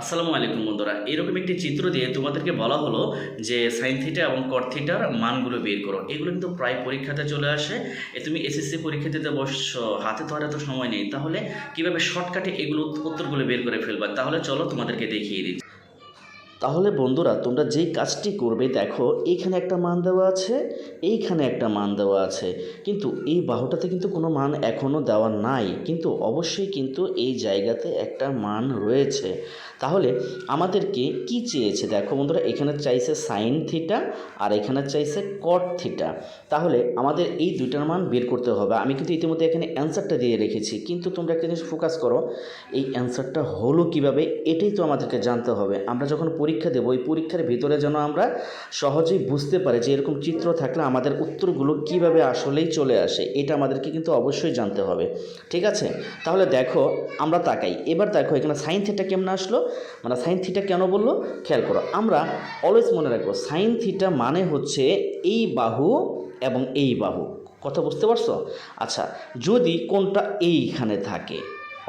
আসসালামু আলাইকুম বন্ধুরা। এরকম একটি চিত্র দিয়ে তোমাদেরকে বলা হলো যে সাইন থিটা এবং কট থিটার মানগুলো বের করো। এগুলো কিন্তু প্রায় পরীক্ষাতে চলে আসে। তুমি এসএসসি পরীক্ষা দিতে বস, হাতে তো এত সময় নেই। তাহলে কীভাবে শর্টকাটে এগুলো উত্তরগুলো বের করে ফেলবা? তাহলে চলো তোমাদেরকে দেখিয়ে দিই। তাহলে বন্ধুরা, তোমরা যেই কাজটি করবে, দেখো, এইখানে একটা মান দেওয়া আছে, এইখানে একটা মান দেওয়া আছে। কিন্তু এই বাহুটাতে কিন্তু কোনো মান এখনও দেওয়া নাই। কিন্তু অবশ্যই কিন্তু এই জায়গাতে একটা মান রয়েছে। তাহলে আমাদেরকে কি চেয়েছে? দেখো বন্ধুরা, এখানে চাইছে সাইন থিটা আর এখানে চাইছে কট থিটা তাহলে আমাদের এই দুইটার মান বের করতে হবে। আমি কিন্তু ইতিমধ্যে এখানে অ্যান্সারটা দিয়ে রেখেছি। কিন্তু তোমরা একটা জিনিস ফোকাস করো, এই অ্যান্সারটা হলো কীভাবে, এটাই তো আমাদেরকে জানতে হবে। আমরা যখন পরীক্ষা দেবো এই পরীক্ষার ভিতরে যেন আমরা সহজেই বুঝতে পারি যে এরকম চিত্র থাকলে আমাদের উত্তরগুলো কীভাবে আসলেই চলে আসে, এটা আমাদেরকে কিন্তু অবশ্যই জানতে হবে। ঠিক আছে? তাহলে দেখো, আমরা তাকাই। এবার দেখো, এখানে সাইন থিটা কেমন আসলো? মানে সাইন থিটা কেন বলল? খেয়াল করো, আমরা অলওয়েজ মনে রাখব সাইন থিটা মানে হচ্ছে এই বাহু এবং এই বাহু। কথা বুঝতে পারছ? আচ্ছা যদি কোনটা এইখানে থাকে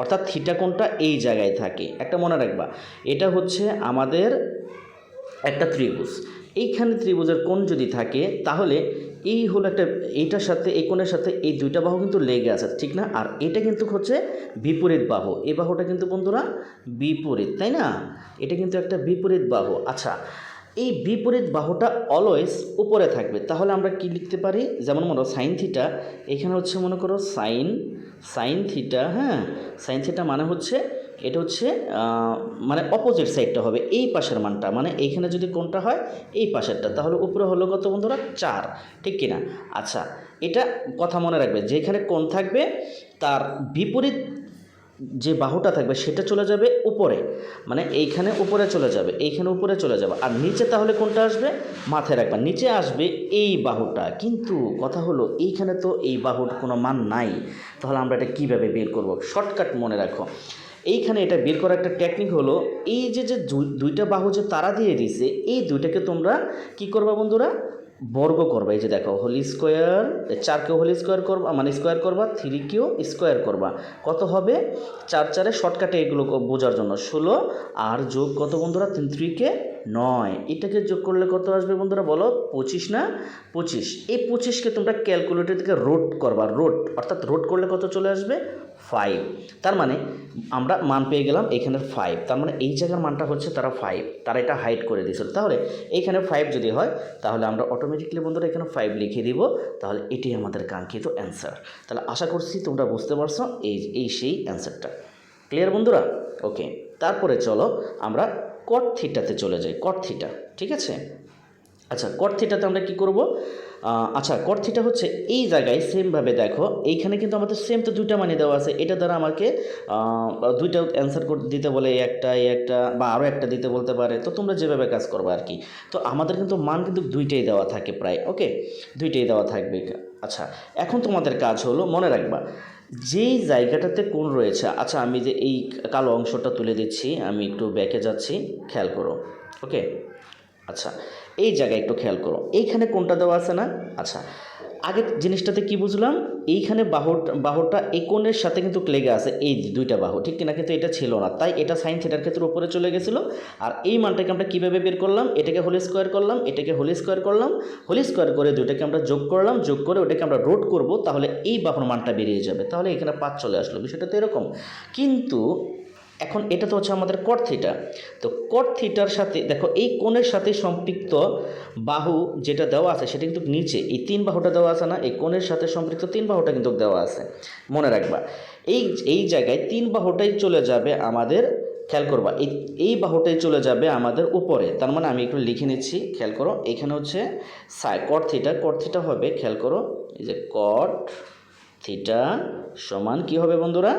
অর্থাৎ থিটা কোনটা এই জায়গায় থাকে। একটা মনে রাখবা, এটা হচ্ছে আমাদের একটা ত্রিভুজ। এইখানে ত্রিভুজের কোণ যদি থাকে, তাহলে এই হলো একটা, এইটার সাথে, এই কোণের সাথে এই দুইটা বাহু কিন্তু লেগে আছে, ঠিক না? আর এটা কিন্তু হচ্ছে বিপরীত বাহু। এই বাহুটা কিন্তু বন্ধুরা বিপরীত, তাই না? এটা কিন্তু একটা বিপরীত বাহু। আচ্ছা এই বিপরীত বাহুটা অলওয়েজ উপরে থাকবে। তাহলে আমরা কি লিখতে পারি? যেমন মনে সাইন থিটা এখানে হচ্ছে মনে করো সাইন সাইন থিটা হ্যাঁ? সাইন থিটা মানে হচ্ছে, এটা হচ্ছে মানে অপোজিট সাইডটা হবে, এই পাশের মানটা। মানে এইখানে যদি কোনটা হয়, এই পাশেরটা। তাহলে উপরে হলো কত বন্ধুরা? চার। ঠিক কিনা? আচ্ছা এটা কথা মনে রাখবে। যেখানে কোন থাকবে, তার বিপরীত যে বাহুটা থাকবে সেটা চলে যাবে উপরে। মানে এইখানে উপরে চলে যাবে, এইখানে উপরে চলে যাবে। আর নিচে তাহলে কোনটা আসবে? মাথায় রাখবা, নিচে আসবে এই বাহুটা। কিন্তু কথা হলো, এইখানে তো এই বাহুর কোনো মান নাই। তাহলে আমরা এটা কীভাবে বের করব? শর্টকাট মনে রাখো। এইখানে এটা বের করার একটা টেকনিক হলো, এই যে যে দুই- দুইটা বাহু যে তারা দিয়ে দিছে এই দুইটাকে তোমরা কি করবা বন্ধুরা? বর্গ করবা। এই যে দেখো, হোলি স্কোয়ার চারকেও হোলি স্কোয়ার করবা মানে স্কোয়ার করবা, থ্রিকেও স্কোয়ার করবা। কত হবে? চার চারে শর্টকাটে এগুলো বোঝার জন্য। ষোলো আর যোগ কত বন্ধুরা? তিন, থ্রিকে নয়। এটাকে যোগ করলে কত আসবে বন্ধুরা বলো? পঁচিশ না? পঁচিশ। এই পঁচিশকে তোমরা ক্যালকুলেটর থেকে রোড করবা রোড অর্থাৎ রোড করলে কত চলে আসবে? ফাইভ তার মানে আমরা মান পেয়ে গেলাম এখানে ফাইভ তার মানে এই জায়গার মানটা হচ্ছে তারা ফাইভ তারা এটা হাইড করে দিয়েছিল। তাহলে এইখানে ফাইভ যদি হয়, তাহলে আমরা অটোমেটিকলি বন্ধুরা এখানে ফাইভ লিখে দিব। তাহলে এটাই আমাদের কাঙ্ক্ষিত অ্যান্সার তাহলে আশা করছি তোমরা বুঝতে পারছ এই এই সেই অ্যান্সারটা ক্লিয়ার বন্ধুরা? ওকে তারপরে চলো আমরা কট থিটাতে চলে যাই কট থিটা ঠিক আছে? আচ্ছা কট থিটাতে আমরা কি করব? আচ্ছা কট থিটা হচ্ছে এই জায়গায় সেমভাবে দেখো, এইখানে কিন্তু আমাদের সেম তো দুইটা মানে দেওয়া আছে, এটা দ্বারা আমাকে দুইটা অ্যান্সার দিতে বলে একটা এই একটা, বা আরও একটা দিতে বলতে পারে, তো তোমরা যেভাবে কাজ করবে আর কি। তো আমাদের কিন্তু মান কিন্তু দুইটাই দেওয়া থাকে প্রায় ওকে দুইটাই দেওয়া থাকবে আচ্ছা এখন তোমাদের কাজ হলো, মনে রাখবা যেই জায়গাটাতে কোন রয়েছে আচ্ছা আমি যে এই কালো অংশটা তুলে দিচ্ছি, আমি একটু ব্যাকে যাচ্ছি, খেয়াল করো ওকে আচ্ছা এই জায়গায় একটু খেয়াল করো, এইখানে কোনটা দেওয়া আছে না? আচ্ছা আগের জিনিসটাতে কি বুঝলাম? এইখানে বাহু বাহুটা এই কোণের সাথে কিন্তু লেগে আছে, এই দুইটা বাহু। ঠিক কিনা কিন্তু এটা ছিল না। তাই এটা সাইন থিটার ক্ষেত্রে উপরে চলে গেছিল। আর এই মানটাকে আমরা কীভাবে বের করলাম? এটাকে হোলি স্কোয়ার করলাম, এটাকে হোলি স্কোয়ার করলাম। হোলি স্কোয়ার করে দুইটাকে আমরা যোগ করলাম, যোগ করে ওটাকে আমরা রোড করব, তাহলে এই বাহুর মানটা বেরিয়ে যাবে। তাহলে এখানে পাঁচ চলে আসলো। বিষয়টা তো এরকম। কিন্তু এখন এটা তো হচ্ছে আমাদের কট থিটা তো কট থিটার সাথে, দেখো এই কোণের সাথে সম্পৃক্ত বাহু যেটা দেওয়া আছে সেটা কিন্তু নিচে, এই তিন বাহুটা দেওয়া আছে না, এই কোণের সাথে সম্পৃক্ত তিন বাহুটা কিন্তু দেওয়া আছে, মনে রাখবা। এই এই জায়গায় তিন বাহুটাই চলে যাবে আমাদের, খেয়াল করবা, এই এই বাহুটাই চলে যাবে আমাদের উপরে, তার মানে আমি একটু লিখে নিচ্ছি, খেয়াল করো, এখানে হচ্ছে সাই কট থিটা কট থিটা হবে, খেয়াল করো, এই যে কট থিটা সমান কি হবে বন্ধুরা?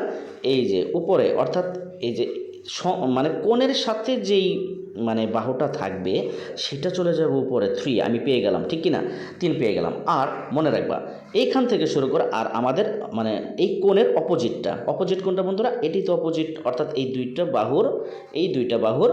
এই যে উপরে, অর্থাৎ এই যে মানে কোণের সাথে যেই মানে বাহুটা থাকবে, সেটা চলে যাবে উপরে থ্রি আমি পেয়ে গেলাম, ঠিক কি না তিন পেয়ে গেলাম। আর মনে রাখবা, এইখান থেকে শুরু করে, আর আমাদের মানে এই কোণের অপোজিটটা অপোজিট কোনটা বন্ধুরা, এটি তো অপোজিট অর্থাৎ এই দুইটা বাহুর, এই দুইটা বাহুর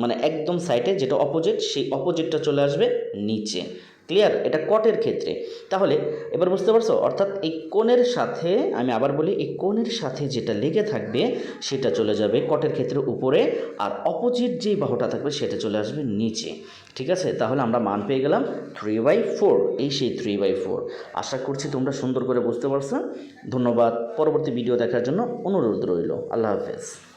মানে একদম সাইডে যেটা অপোজিট সেই অপোজিটটা চলে আসবে নিচে। ক্লিয়ার এটা কটের ক্ষেত্রে। তাহলে, এবার বুঝতে পারছ? অর্থাৎ এই কোণের সাথে, আমি আবার বলি, এই কোণের সাথে যেটা লেগে থাকবে, সেটা চলে যাবে কটের ক্ষেত্রে উপরে, আর অপোজিট যেই বাহুটা থাকবে, সেটা চলে আসবে নিচে। ঠিক আছে? তাহলে আমরা মান পেয়ে গেলাম থ্রি বাই ফোর এই সেই থ্রি বাই ফোর আশা করছি তোমরা সুন্দর করে বুঝতে পারছ। ধন্যবাদ। পরবর্তী ভিডিও দেখার জন্য অনুরোধ রইল। আল্লাহ হাফেজ।